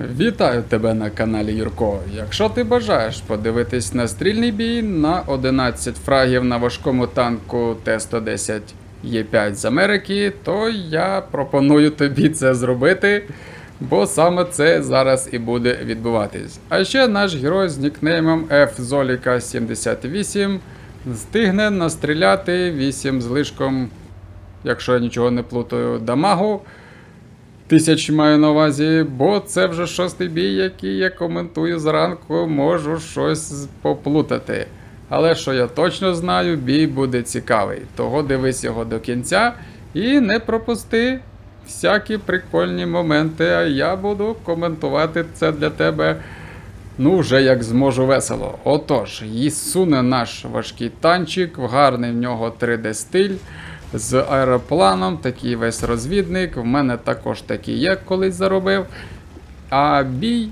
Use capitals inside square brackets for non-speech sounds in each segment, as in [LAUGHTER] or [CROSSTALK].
Вітаю тебе на каналі Юрко. Якщо ти бажаєш подивитись на стрільний бій на 11 фрагів на важкому танку Т-110 Е5 з Америки, то я пропоную тобі це зробити, бо саме це зараз і буде відбуватись. А ще наш герой з нікнеймом FZolika78 встигне настріляти 8 злишком, якщо я нічого не плутаю, дамагу. Тисяч маю на увазі, бо це вже шостий бій, який я коментую зранку, можу щось поплутати. Але що я точно знаю, бій буде цікавий. Того дивись його до кінця і не пропусти всякі прикольні моменти, а я буду коментувати це для тебе. Ну, вже як зможу весело. Отож, і суне наш важкий танчик, гарний в нього 3D-стиль. З аеропланом, такий весь розвідник. В мене також такий є, колись заробив. А бій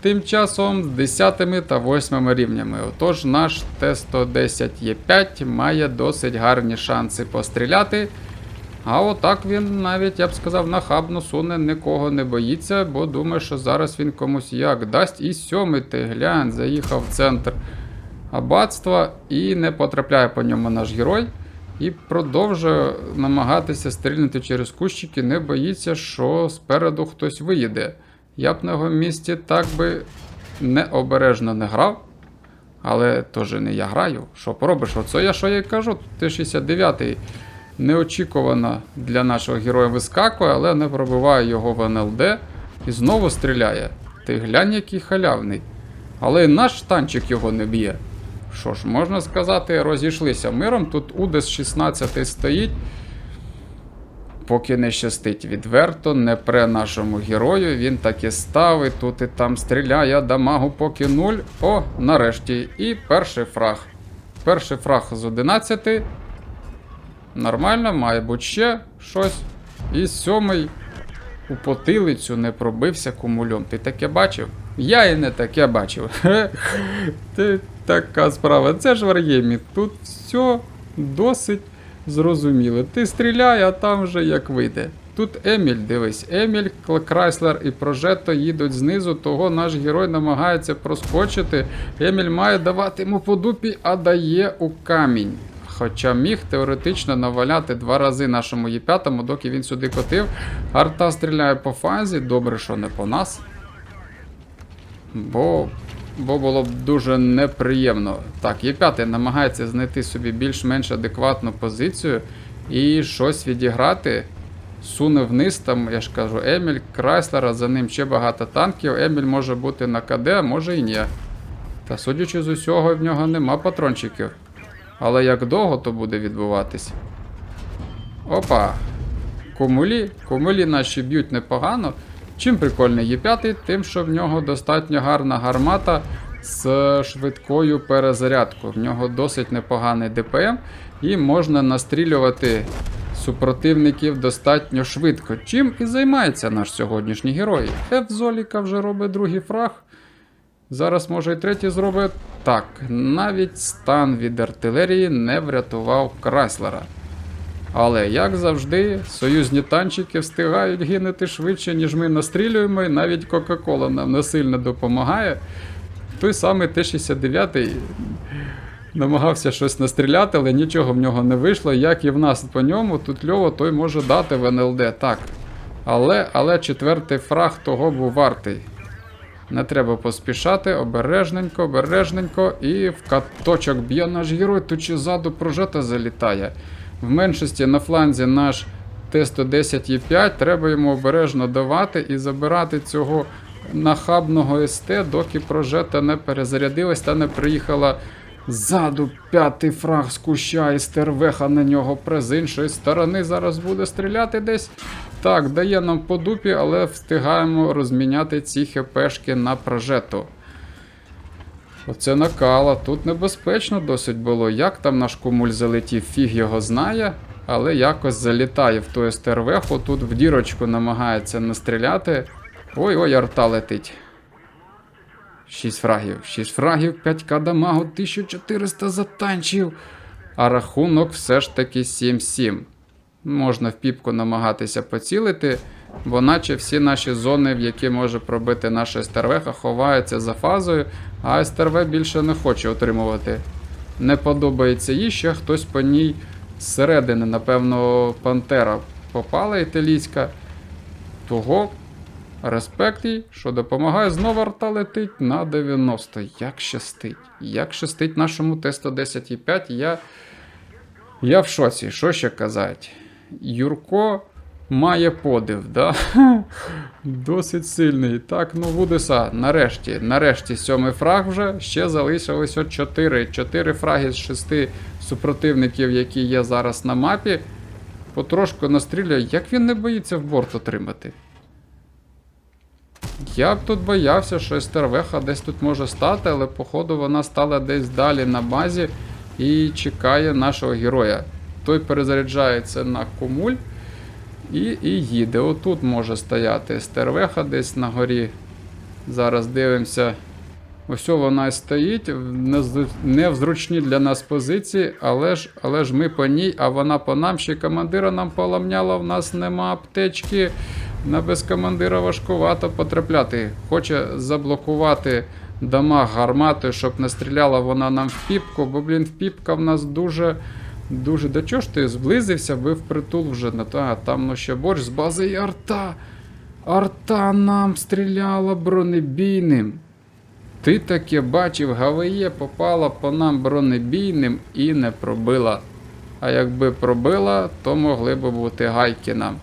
тим часом з 10 та 8 рівнями. Отож, наш Т-110Е5 має досить гарні шанси постріляти. А отак він навіть, я б сказав, нахабно суне, нікого не боїться, бо думає, що зараз він комусь як дасть. І сьомий ти глянь, заїхав в центр аббатства і не потрапляє по ньому наш герой. І продовжує намагатися стрільнути через кущики, не боїться, що спереду хтось виїде. Я б на його місці так би необережно не грав. Але теж не я граю. Що поробиш? Оце я що я кажу. Т-69 неочікувано для нашого героя вискакує, але не пробиває його в НЛД і знову стріляє. Ти глянь, який халявний. Але і наш танчик його не б'є. Що ж, можна сказати, розійшлися миром. Тут Удес 16 стоїть. Поки не щастить відверто, не пре нашому герою. Він так і ставить, тут і там стріляє, дамагу поки нуль. О, нарешті. І перший фраг. Перший фраг з 11. Нормально, має бути ще щось. І сьомий у потилицю не пробився кумульом. Ти таке бачив? Я і не таке бачив. [LAUGHS] Ти така справа. Це ж Вар'ємі. Тут все досить зрозуміло. Ти стріляй, а там вже як вийде. Тут Еміль, дивись, Еміль, Крайслер і Прожето їдуть знизу, того наш герой намагається проскочити. Еміль має давати йому по дупі, а дає у камінь. Хоча міг теоретично наваляти два рази нашому Є5, доки він сюди котив. Арта стріляє по фазі, добре, що не по нас. Бо, бо було б дуже неприємно. Так, Є5 намагається знайти собі більш-менш адекватну позицію і щось відіграти. Суне вниз, там, я ж кажу, Еміль, Крайслера, за ним ще багато танків. Еміль може бути на КД, а може і ні. Та судячи з усього, в нього нема патрончиків. Але як довго то буде відбуватись? Опа! Кумулі. Кумулі наші б'ють непогано. Чим прикольний Є5, тим, що в нього достатньо гарна гармата з швидкою перезарядкою. В нього досить непоганий ДПМ і можна настрілювати супротивників достатньо швидко. Чим і займається наш сьогоднішній герой. Ф вже робить другий фраг. Зараз, може, і третій зробить. Так, навіть стан від артилерії не врятував Крайслера. Але, як завжди, союзні танчики встигають гинути швидше, ніж ми настрілюємо, і навіть Кока-Кола нам не сильно допомагає. Той самий Т-69 намагався щось настріляти, але нічого в нього не вийшло. Як і в нас по ньому, тут Льово той може дати в НЛД. Так. Але, але четвертий фраг того був вартий. Не треба поспішати, обережненько, обережненько, і в каточок б'є наш герой, тут ще ззаду прожета залітає. В меншості на фланзі наш Т-110 Е5, треба йому обережно давати і забирати цього нахабного СТ, доки прожета не перезарядилась та не приїхала ззаду п'ятий фраг з куща і стервеха на нього пре з іншої сторони. Зараз буде стріляти десь. Так, дає нам по дупі, але встигаємо розміняти ці хпшки на прожету. Оце накала. Тут небезпечно досить було. Як там наш кумуль залетів, фіг його знає. Але якось залітає в ту стервеху, тут в дірочку намагається настріляти. Ой-ой, арта летить. 6 фрагів. 6 фрагів, 5к дамагу, 1400 затанчив. А рахунок все ж таки 7-7. Можна в піпку намагатися поцілити. Бо наче всі наші зони, в які може пробити наша СТРВ, ховаються за фазою, а СТРВ більше не хоче отримувати. Не подобається їй, ще хтось по ній зсередини, напевно, Пантера попала італійська. Того респект їй, що допомагає знову арта летить на 90. Як щастить. Як щастить нашому Т-110,5, я. Я в шоці, що ще казати? Юрко має подив, да? [LAUGHS] Досить сильний. Так, ну Вудеса, нарешті, нарешті, сьомий фраг вже. Ще залишилось от 4. 4 фраги з 6 супротивників, які є зараз на мапі. Потрошку настріляє. Як він не боїться в борт отримати? Я б тут боявся, що Естервеха десь тут може стати, але походу вона стала десь далі на базі і чекає нашого героя. Той перезаряджається на кумуль і, і їде. Отут може стояти Стервеха десь на горі. Зараз дивимося. Ось вона і стоїть не в зручній для нас позиції, але ж, але ж ми по ній, а вона по нам. Ще командира нам поламняла, в нас нема аптечки. На без командира важкувато потрапляти. Хоче заблокувати дамаг гарматою, щоб не стріляла вона нам в піпку, бо, блін, піпка в нас дуже. Дуже. До чого ж ти зблизився, би впритул вже на та там ну ще борщ з бази і арта. Арта нам стріляла бронебійним. Ти таке бачив, ГВЄ попала по нам бронебійним і не пробила. А якби пробила, то могли б бути гайки нам.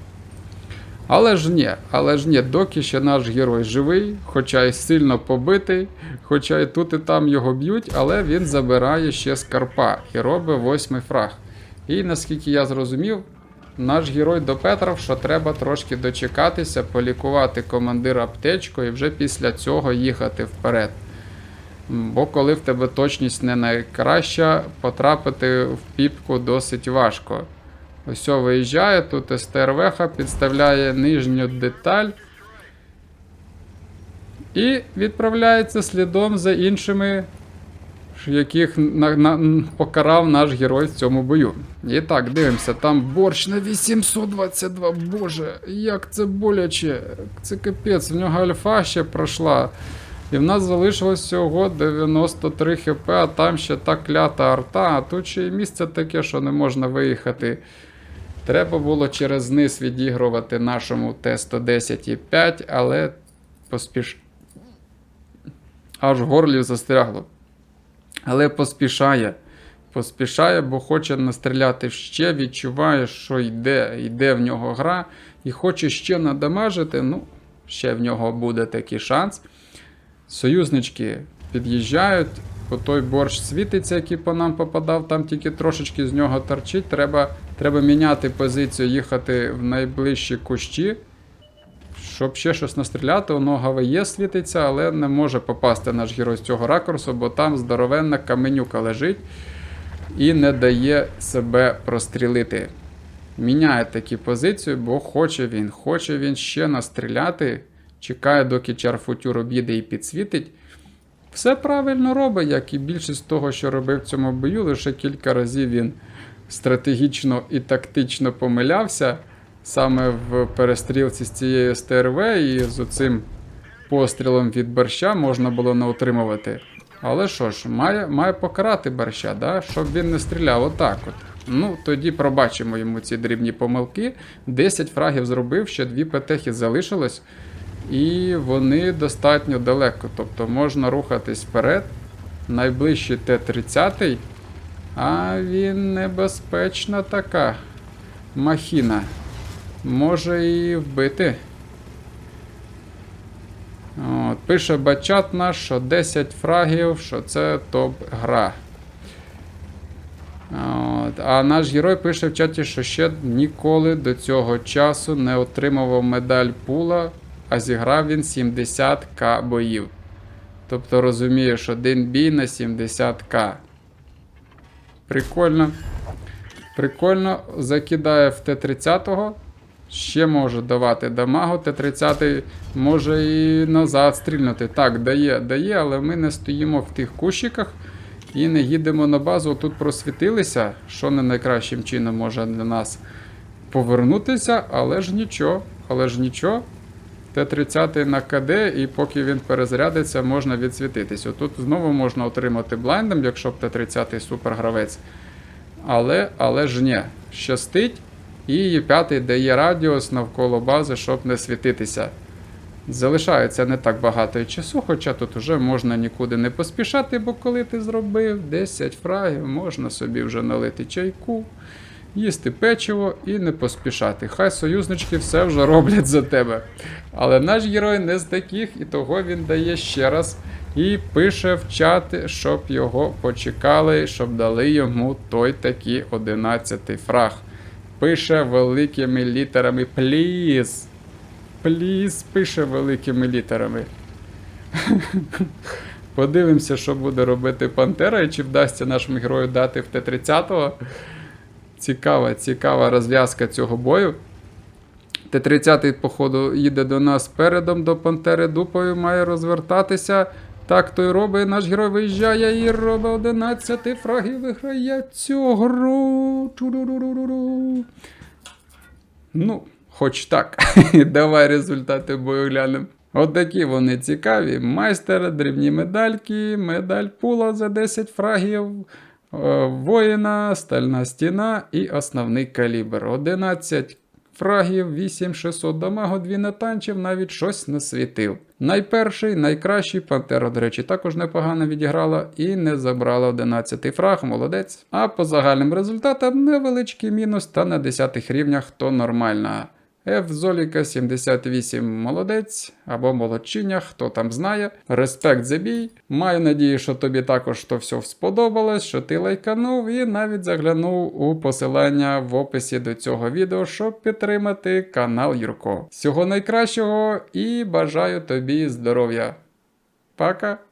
Але ж ні, але ж ні, доки ще наш герой живий, хоча й сильно побитий, хоча й тут і там його б'ють, але він забирає ще скарпа і робить восьмий фраг. І наскільки я зрозумів, наш герой допетрав, що треба трошки дочекатися, полікувати командира аптечкою і вже після цього їхати вперед. Бо коли в тебе точність не найкраща, потрапити в піпку досить важко. Ось виїжджає, тут СТРВХ підставляє нижню деталь. І відправляється слідом за іншими, яких на, на, покарав наш герой в цьому бою. І так, дивимося, там борщ на 822. Боже, як це боляче. Це капець, в нього альфа ще пройшла. І в нас залишилось всього 93 хп, а там ще та клята арта, а тут ще й місце таке, що не можна виїхати. Треба було через низ відігрувати нашому Т-110,5, але поспіш. Аж в горлі застрягло. Але поспішає. Поспішає, бо хоче настріляти ще, відчуває, що йде, йде в нього гра, і хоче ще надамажити. Ну, ще в нього буде такий шанс. Союзнички під'їжджають, бо той борщ світиться, який по нам попадав, там тільки трошечки з нього торчить. Треба, треба міняти позицію, їхати в найближчі кущі, щоб ще щось настріляти. Воно ГВЄ світиться, але не може попасти наш герой з цього ракурсу, бо там здоровенна каменюка лежить і не дає себе прострілити. Міняє такі позицію, бо хоче він, хоче він ще настріляти. Чекає, доки чарфутюр обіде і підсвітить. Все правильно робить, як і більшість того, що робив в цьому бою, лише кілька разів він стратегічно і тактично помилявся саме в перестрілці з цією СТРВ, і з оцим пострілом від борща можна було не утримувати. Але що ж, має, має покарати борща, да? щоб він не стріляв отак от. Ну, тоді пробачимо йому ці дрібні помилки. 10 фрагів зробив, ще дві петехи залишилось. І вони достатньо далеко. Тобто можна рухатись вперед. Найближчий Т-30, а він небезпечна така махіна. Може і вбити. От, пише бачат наш, що 10 фрагів, що це топ-гра. От, а наш герой пише в чаті, що ще ніколи до цього часу не отримував медаль пула, а зіграв він 70к боїв. Тобто розумієш, один бій на 70к. Прикольно. Прикольно. Закидає в Т-30. Ще може давати дамагу. Т-30 може і назад стрільнути. Так, дає, дає, але ми не стоїмо в тих кущиках і не їдемо на базу. Тут просвітилися, що не найкращим чином може для нас повернутися, але ж нічого. але ж нічого. Т-30 на КД, і поки він перезарядиться, можна відсвітитись. Отут знову можна отримати блайндом, якщо б Т-30 супергравець. Але, але ж ні, щастить. І Є5 дає радіус навколо бази, щоб не світитися. Залишається не так багато часу, хоча тут вже можна нікуди не поспішати, бо коли ти зробив 10 фрагів, можна собі вже налити чайку, їсти печиво і не поспішати. Хай союзнички все вже роблять за тебе. Але наш герой не з таких, і того він дає ще раз і пише в чати, щоб його почекали, щоб дали йому той такий 11 фраг. Пише великими літерами Please. Пліс пише великими літерами. [LAUGHS] Подивимося, що буде робити Пантера, і чи вдасться нашому герою дати в Т-30. Цікава, цікава розв'язка цього бою. Т-30, походу, їде до нас передом до Пантери дупою, має розвертатися. Так то й робить. Наш герой виїжджає і робить 11 фрагів, виграє цю гру. Ну, хоч так. [LAUGHS] Давай результати бою глянемо. От такі вони цікаві. Майстер, дрібні медальки, медаль пула за 10 фрагів, воїна, стальна стіна і основний калібр. 11 фрагів, 8600 дамагу, 2 натанчив, навіть щось насвітив. Найперший, найкращий Пантера, до речі, також непогано відіграла і не забрала 11 фраг, молодець. А по загальним результатам невеличкий мінус та на 10-х рівнях то нормально. F Золіка 78 молодець або молодчиня, хто там знає. Респект за бій. Маю надію, що тобі також то все сподобалось, що ти лайканув і навіть заглянув у посилання в описі до цього відео, щоб підтримати канал Юрко. Всього найкращого і бажаю тобі здоров'я. Пока!